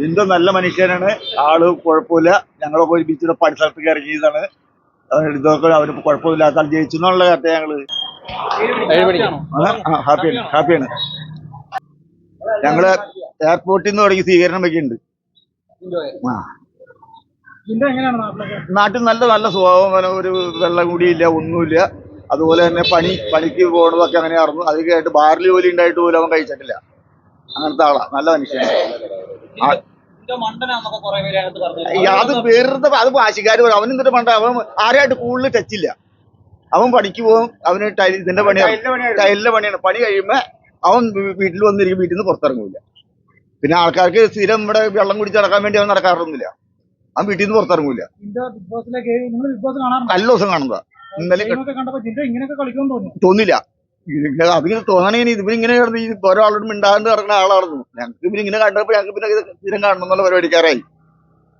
ജിൻഡോ നല്ല മനുഷ്യനാണ്. ആൾ കുഴപ്പമില്ല. ഞങ്ങളൊക്കെ ഒരുമിച്ച് പരിസരത്തേക്ക് ഇറങ്ങിയതാണ്. അതുകൊണ്ട് ഇതൊക്കെ അവന് കുഴപ്പമില്ലാത്ത ആൾ ജയിച്ചു എന്നുള്ള കാര്യത്തെ ഞങ്ങൾ. ഹാപ്പിയാണ് ഹാപ്പിയാണ്. ഞങ്ങൾ എയർപോർട്ടിൽ നിന്ന് തുടങ്ങി സ്വീകരണം വെക്കുന്നുണ്ട്. ഉണ്ട് നാട്ടിൽ നല്ല നല്ല സ്വഭാവം. അങ്ങനെ ഒരു വെള്ളം കൂടിയില്ല ഒന്നുമില്ല. അതുപോലെ തന്നെ പണി പണിക്ക് പോകണതൊക്കെ അങ്ങനെ അറിഞ്ഞു അത് കേട്ട് ബാറിൽ ജോലി ഉണ്ടായിട്ട് പോലും അവൻ കഴിച്ചിട്ടില്ല. അങ്ങനത്തെ ആളാ. നല്ല മനുഷ്യനാണ് അത് വെറുതെ അത് വാശിക്കാർ അവൻ എന്നിട്ട് പണ്ട അവൻ ആരായിട്ട് കൂടുതൽ ടച്ചില്ല അവൻ പണിക്ക് പോകും. അവന് ടൈൽ ഇതിന്റെ പണിയാണ്. ടൈലിന്റെ പണിയാണ്. പണി കഴിയുമ്പോ അവൻ വീട്ടിൽ വന്നിരിക്കും. വീട്ടിൽ നിന്ന് പുറത്തിറങ്ങൂല. പിന്നെ ആൾക്കാർക്ക് സ്ഥിരം ഇവിടെ വെള്ളം കുടിച്ച് നടക്കാൻ വേണ്ടി അവൻ നടക്കാറൊന്നുമില്ല. അവൻ വീട്ടിൽ നിന്ന് പുറത്തിറങ്ങൂല. നല്ല ദിവസം കാണുന്നതാ. ഇന്നലെ ഗെയിമൊക്കെ കണ്ടപ്പോ ഇങ്ങനെയൊക്കെ കളിക്കുമെന്ന് തോന്നി. തോന്നില്ല. ഇത് അതിങ്ങനെ തോന്നണെങ്കിൽ ഇവരിങ്ങനെ കിടന്ന് ഈ ഒരാളോട് മിണ്ടാണ്ട് കിടക്കുന്ന ആളായിരുന്നു ഞങ്ങൾക്ക് പിന്നെ ഇങ്ങനെ കണ്ടപ്പോ ഞങ്ങൾക്ക് പിന്നെ ഇത് സ്ഥിരം കാണണം എന്നുള്ള പരിപാടിക്കാരായി.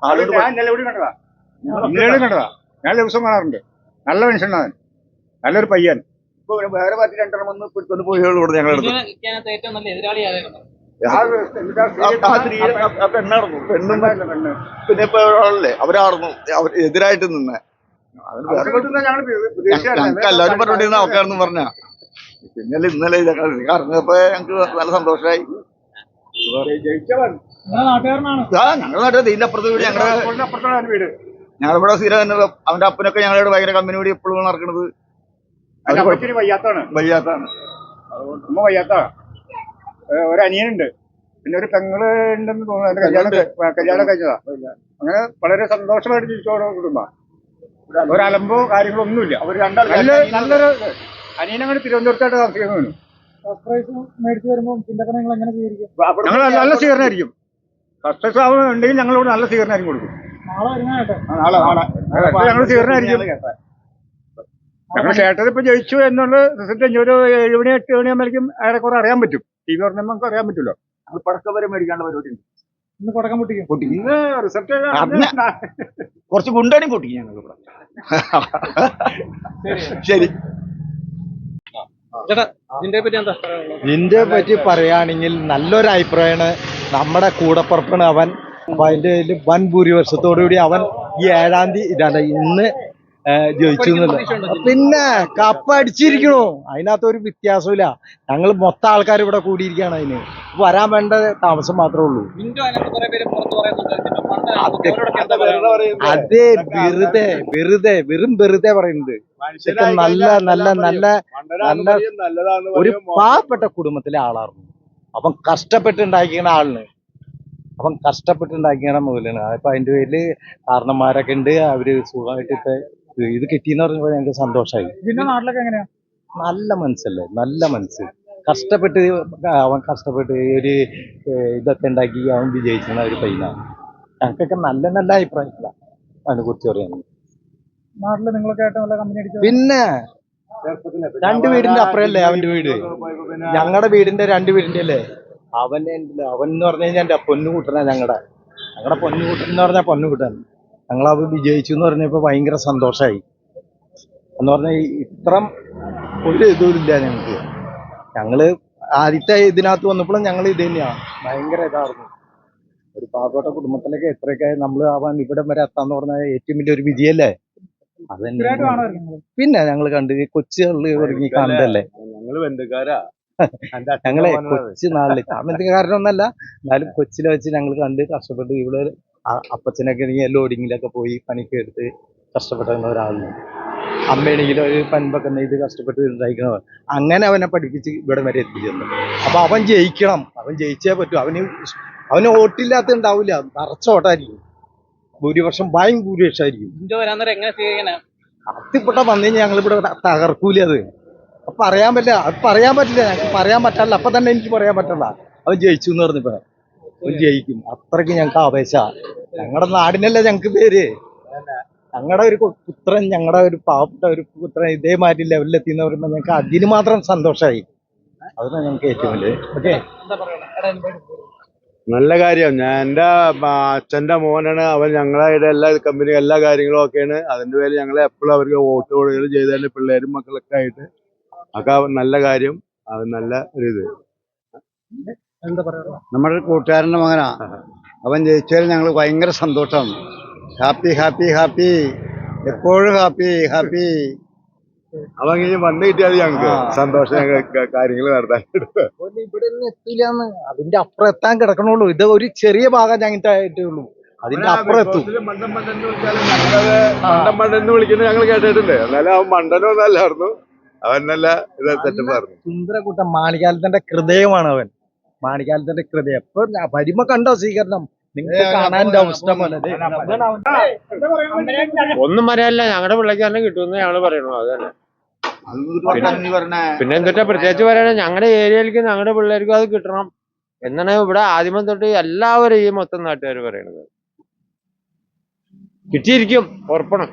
ആളോട് ഞാൻ കണ്ടതാ? കണ്ടതാ. ഞാൻ ദിവസം കാണാറുണ്ട്. നല്ല മനുഷ്യനാണ്. നല്ലൊരു പയ്യൻ. ഇപ്പൊ വേറെ പാർട്ടി രണ്ടെണ്ണം വന്ന് ആ സ്ത്രീ ആ പെണ്ണായിരുന്നു. പെണ്ണും പിന്നെ ഇപ്പൊ ഒരാളല്ലേ? അവരായിരുന്നു. അവർ എതിരായിട്ട് നിന്നെ. ഞങ്ങൾ ഞങ്ങൾക്ക് എല്ലാവരും പറഞ്ഞോണ്ടിരുന്ന ആൾക്കാരെന്ന് പറഞ്ഞ. പിന്നെ ഇന്നലെ ഇതൊക്കെ അറിഞ്ഞപ്പോ ഞങ്ങൾക്ക് നല്ല സന്തോഷമായി ആ ഞങ്ങളുടെ നാട്ടിൽ ഇതിന്റെ അപ്പുറത്ത് വീട് ഞങ്ങളുടെ ഞങ്ങളിവിടെ സ്ഥിരം തന്നെ അവന്റെ അപ്പനൊക്കെ ഞങ്ങളോട് ഭയങ്കര കമ്പനി കൂടി എപ്പോഴും നടക്കുന്നത് വയ്യാത്താണ് വയ്യാത്താണ് ഉമ്മ വയ്യാത്താണ് ഒരു അനിയനുണ്ട്. പിന്നെ ഒരു പെങ്ങൾ ഉണ്ടെന്ന് തോന്നുന്നു. കല്യാണം കല്യാണം കഴിച്ചതാ. അങ്ങനെ വളരെ സന്തോഷമായിട്ട് ജീവിച്ചോടെ കുടുംബ. ഒരലമ്പോ അലമ്പോ കാര്യങ്ങളോ ഒന്നുമില്ല അവർ രണ്ടാൾ നല്ല നല്ലൊരു അനിയനങ്ങനെ തിരുവനന്തപുരത്തായിട്ട് താമസിക്കുന്നു സർപ്രൈസ് മേടിച്ചു വരുമ്പോൾ നിങ്ങൾ എങ്ങനെ സ്വീകരിക്കും? ഞങ്ങൾ നല്ല- സ്വീകരണമായിരിക്കും. സക്സസ് ആവുക ഉണ്ടെങ്കിൽ ഞങ്ങളോട് നല്ല സ്വീകരണമായിരിക്കും കൊടുക്കും. നാളെ വരുന്നതായിട്ട് ഞങ്ങൾ സ്വീകരണമായിരിക്കും. ഞങ്ങൾ കേട്ടത് ഇപ്പൊ ജയിച്ചു എന്നുള്ള റിസൾട്ട് ഒരു ഏഴ് മണി എട്ട് മണി ആകുമ്പോഴേക്കും ഏറെക്കുറെ അറിയാൻ പറ്റും. ടി വി പറഞ്ഞാൽ നമുക്ക് അറിയാൻ പറ്റുമല്ലോ ഞങ്ങൾ പടക്കം വരെ മേടിക്കാണ്ട് പരിപാടി ഉണ്ട്. ഇന്ന് തുടക്കം പൊട്ടിക്കും. ഇന്ന് റിസൾട്ട് അറിഞ്ഞ- കുറച്ച് ഗുണ്ടണി പൊട്ടിക്കും ഞങ്ങൾ ശരി. ജിൻഡോയെ പറ്റി പറയുകയാണെങ്കിൽ നല്ലൊരു അഭിപ്രായമാണ്. നമ്മുടെ കൂടപ്പുറപ്പാണ് അവൻ. അതിന്റെ വൻ ഭൂരിപക്ഷത്തോടു കൂടി അവൻ ഈ ഏഴാം തീയതി ഇന്ന് ജയിച്ചു പിന്നെ കപ്പ് അടിച്ചിരിക്കണു. അതിനകത്ത് ഒരു വ്യത്യാസമില്ല ഞങ്ങൾ മൊത്തം ആൾക്കാർ ഇവിടെ കൂടിയിരിക്കുകയാണ് അതിന്. വരാൻ വേണ്ട താമസം മാത്രമേ ഉള്ളൂ. അതെ. വെറുതെ വെറുതെ വെറും വെറുതെ പറയുന്നത് നല്ല നല്ല നല്ല നല്ല ഒരു പാവപ്പെട്ട കുടുംബത്തിലെ ആളായിരുന്നു. അവൻ കഷ്ടപ്പെട്ട് ഉണ്ടാക്കിയ ആളിന്. അപ്പം കഷ്ടപ്പെട്ടുണ്ടാക്കിയാണ് മുതലാണ്. അപ്പം അതിന്റെ പേരിൽ കാരണന്മാരൊക്കെ ഉണ്ട്. അവർ സുഖമായിട്ട് ഇപ്പൊ ഇത് കിട്ടിയെന്ന് പറഞ്ഞപ്പോൾ ഞങ്ങൾക്ക് സന്തോഷമായി പിന്നെ നാട്ടിലൊക്കെ എങ്ങനെയാ? നല്ല മനസ്സല്ലേ? നല്ല മനസ്സ്. കഷ്ടപ്പെട്ട് അവൻ കഷ്ടപ്പെട്ട് ഒരു ഇതൊക്കെ ഉണ്ടാക്കി അവൻ വിജയിച്ചിരുന്ന ഒരു പയ്യനാണ് ഞങ്ങൾക്കൊക്കെ നല്ല നല്ല അഭിപ്രായമില്ല അതിനെ കുറിച്ച് പറയാൻ. നാട്ടിൽ നിങ്ങളൊക്കെ ആയിട്ട് നല്ല കമ്പനി അടിച്ചു പിന്നെ രണ്ട് വീടിന്റെ അപ്പുറല്ലേ അവന്റെ വീട്? ഞങ്ങളുടെ വീടിന്റെ രണ്ട് വീടിന്റെ അല്ലേ? അവൻ അവൻ എന്ന് പറഞ്ഞു കഴിഞ്ഞാൽ എന്റെ പൊന്നുകൂട്ടനാ ഞങ്ങളുടെ ഞങ്ങളുടെ പൊന്നുകൂട്ടൻ എന്ന് പറഞ്ഞാൽ പൊന്നുകൂട്ടൻ ഞങ്ങൾ അവ വിജയിച്ചു എന്ന് പറഞ്ഞപ്പോൾ ഭയങ്കര സന്തോഷമായി എന്ന് പറഞ്ഞാൽ ഇത്രം ഒരു ഇതുമില്ല ഞങ്ങൾക്ക് ഞങ്ങൾ ആദ്യത്തെ ഇതിനകത്ത് വന്നപ്പോഴും ഞങ്ങൾ ഇത് തന്നെയാണ് ഭയങ്കര ഇതായിരുന്നു. ഒരു പാവപ്പെട്ട കുടുംബത്തിലൊക്കെ എത്രയൊക്കെ നമ്മൾ ആവാൻ ഇവിടെ വരെ എത്താന്ന് പറഞ്ഞാൽ ഏറ്റവും വലിയ ഒരു വിജയല്ലേ? നിങ്ങൾ. പിന്നെ ഞങ്ങൾ കണ്ട് ഈ കൊച്ചുകളിൽ ഒരുങ്ങി കണ്ടല്ലേ? ഞങ്ങൾ ബന്ധുക്കാരാ. ഞങ്ങളെ കൊച്ചു നാളിൽ കാരണം ഒന്നല്ല എന്നാലും കൊച്ചിലെ വെച്ച് ഞങ്ങൾ കണ്ട് കഷ്ടപ്പെട്ട് ഇവിടെ അപ്പച്ചനൊക്കെ ആണെങ്കിൽ ലോഡിങ്ങിലൊക്കെ പോയി പണിക്ക് എടുത്ത് കഷ്ടപ്പെട്ടിരുന്ന ഒരാളാണ് അമ്മയാണെങ്കിലും ഒരു പൻപൊക്കെ നെയ്ത് കഷ്ടപ്പെട്ട് ഉണ്ടായിരിക്കണവർ അങ്ങനെ അവനെ പഠിപ്പിച്ച് ഇവിടെ വരെ എത്തിച്ചെന്നു അപ്പൊ അവൻ ജയിക്കണം. അവൻ ജയിച്ചേ പറ്റൂ. അവന് അവന് ഓട്ടില്ലാത്ത ഉണ്ടാവില്ല നിറച്ച ഓട്ടായിരിക്കും ഭൂരിപക്ഷം ഭയം ഭൂരിപക്ഷമായിരിക്കും. അതിവിടെ വന്നു കഴിഞ്ഞാൽ ഞങ്ങളിവിടെ തകർക്കൂല അത്. പറയാൻ പറ്റില്ല. അത് പറയാൻ പറ്റില്ല. ഞങ്ങൾക്ക് പറയാൻ പറ്റില്ല അപ്പൊ തന്നെ എനിക്ക് പറയാൻ പറ്റില്ല അവൻ ജയിച്ചു എന്ന് പറഞ്ഞിപ്പോ ജയിക്കും. അത്രയ്ക്ക് ഞങ്ങൾക്ക് ആവേശ. ഞങ്ങളുടെ നാടിനല്ലേ ഞങ്ങൾക്ക് പേര്. ഞങ്ങളുടെ ഒരു പുത്രൻ ഞങ്ങളുടെ ഒരു പാവപ്പെട്ട ഒരു പുത്രൻ ഇതേമാതിരി ലെവലിൽ എത്തിയെന്ന് പറയുമ്പോൾ ഞങ്ങൾക്ക് അതിന് മാത്രം സന്തോഷമായി അതാണ് ഞങ്ങൾക്ക് ഏറ്റവും വലിയ ഓക്കെ? നല്ല കാര്യം. ഞാൻ എന്റെ അച്ഛന്റെ മോനാണ്. അവൻ ഞങ്ങളുടെ എല്ലാ കമ്പനി എല്ലാ കാര്യങ്ങളും ഒക്കെയാണ്. അതിന്റെ പേര് ഞങ്ങൾ എപ്പോഴും അവർക്ക് വോട്ട് കൊടുക്കൽ ചെയ്തതിന്റെ പിള്ളേരും മക്കളൊക്കെ ആയിട്ട്. ഒക്കെ നല്ല കാര്യം. അത് നല്ല ഒരു ഇത്. നമ്മുടെ കൂട്ടുകാരന്റെ കൂട്ടുകാരന്റെ മകനാ അവൻ ജയിച്ചാൽ ഞങ്ങൾ ഭയങ്കര സന്തോഷം. Happy happy happy. എപ്പോഴും ഹാപ്പി ഹാപ്പി. അവൻ കഴിഞ്ഞ് വന്നു കിട്ടിയാൽ ഞങ്ങൾക്ക്. സന്തോഷം കാര്യങ്ങൾ നടത്താൻ. ഇവിടെ ഒന്നും എത്തില്ലാന്ന് അതിന്റെ അപ്പുറം എത്താൻ കിടക്കണുള്ളൂ. ഇത് ഒരു ചെറിയ ഭാഗം ഞങ്ങൾക്ക് ആയിട്ടുള്ളൂ അതിന്റെ അപ്പുറം എത്തും. മണ്ടൻ മണ്ടൻ എന്ന് വിളിക്കുന്നത് ഞങ്ങൾ കേട്ടിട്ടുണ്ട് എന്നാലും അവൻ മണ്ടനൊന്നല്ലായിരുന്നു അവൻ നല്ല ഇത് സെറ്റപ്പായിരുന്നു. സുന്ദരകൂട്ടം മാണികാലത്തിന്റെ ഹൃദയമാണ് അവൻ. മാണികാലത്തിന്റെ കൃതി. എപ്പോ പരിമ കണ്ടോ സ്വീകരണം? നിങ്ങൾക്ക് കാണാൻ അവസ്ഥ പോലെ ഒന്നും പറയാനില്ല. ഞങ്ങളുടെ പിള്ളേക്ക് തന്നെ കിട്ടുമെന്ന് ഞങ്ങൾ പറയണു. അതല്ല തന്നെ. പിന്നെ എന്തൊക്കെ പ്രത്യേകിച്ച് പറയണേ ഞങ്ങളുടെ ഏരിയയിലേക്ക് ഞങ്ങളുടെ പിള്ളേർക്കും അത് കിട്ടണം. എന്നാണ് ഇവിടെ ആദ്യമം തൊട്ട് എല്ലാവരും ഈ മൊത്തം നാട്ടുകാർ പറയണത്. കിട്ടിയിരിക്കും. ഉറപ്പണം.